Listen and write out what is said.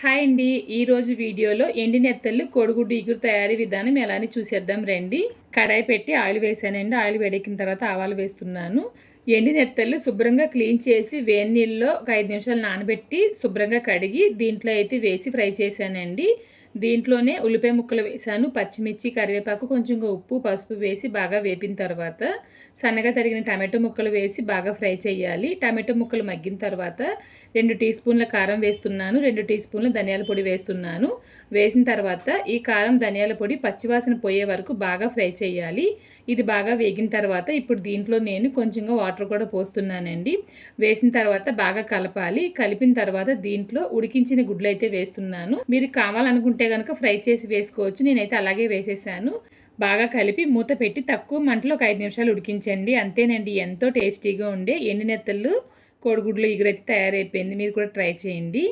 Hi అండి. ఈరోజు వీడియోలో ఎండి నెత్తళ్ళు కోడిగుడ్డు ఇగురు తయారీ విధానం ఎలా అని చూసేద్దాం రండి. కడాయి పెట్టి ఆయిల్ వేసానండి. ఆయిల్ వేడెక్కిన తర్వాత ఆవాలు వేస్తున్నాను. ఎండి నెత్తళ్ళు శుభ్రంగా క్లీన్ చేసి వేడి నీళ్ళలో ఒక ఐదు నిమిషాలు నానబెట్టి శుభ్రంగా కడిగి దీంట్లో అయితే వేసి ఫ్రై చేశానండి. దీంట్లోనే ఉల్లిపాయ ముక్కలు వేసాను పచ్చిమిర్చి కరివేపాకు కొంచెం ఉప్పు పసుపు వేసి బాగా వేపిన తర్వాత సన్నగా తరిగిన టమాటో ముక్కలు వేసి బాగా ఫ్రై చేయాలి. టమాటో ముక్కలు మగ్గిన తర్వాత రెండు టీ స్పూన్ల కారం వేస్తున్నాను రెండు టీ స్పూన్ల ధనియాల పొడి వేస్తున్నాను. వేసిన తర్వాత ఈ కారం ధనియాల పొడి పచ్చివాసన పోయే వరకు బాగా ఫ్రై చేయాలి. ఇది బాగా వేగిన తర్వాత ఇప్పుడు దీంట్లో నేను కొంచెంగా వాటర్ కూడా పోస్తున్నానండి. వేసిన తర్వాత బాగా కలపాలి. కలిపిన తర్వాత దీంట్లో ఉడికించిన గుడ్లు అయితే వేస్తున్నాను. మీరు కావాలనుకుంటే కనుక ఫ్రై చేసి వేసుకోవచ్చు. నేనైతే అలాగే వేసేసాను. బాగా కలిపి మూత పెట్టి తక్కువ మంటలో ఒక ఐదు నిమిషాలు ఉడికించండి. అంతేనండి ఎంతో టేస్టీగా ఉండే ఎండినెత్తలు కోడిగుడ్లు ఎగురైతే తయారైపోయింది. మీరు కూడా ట్రై చేయండి.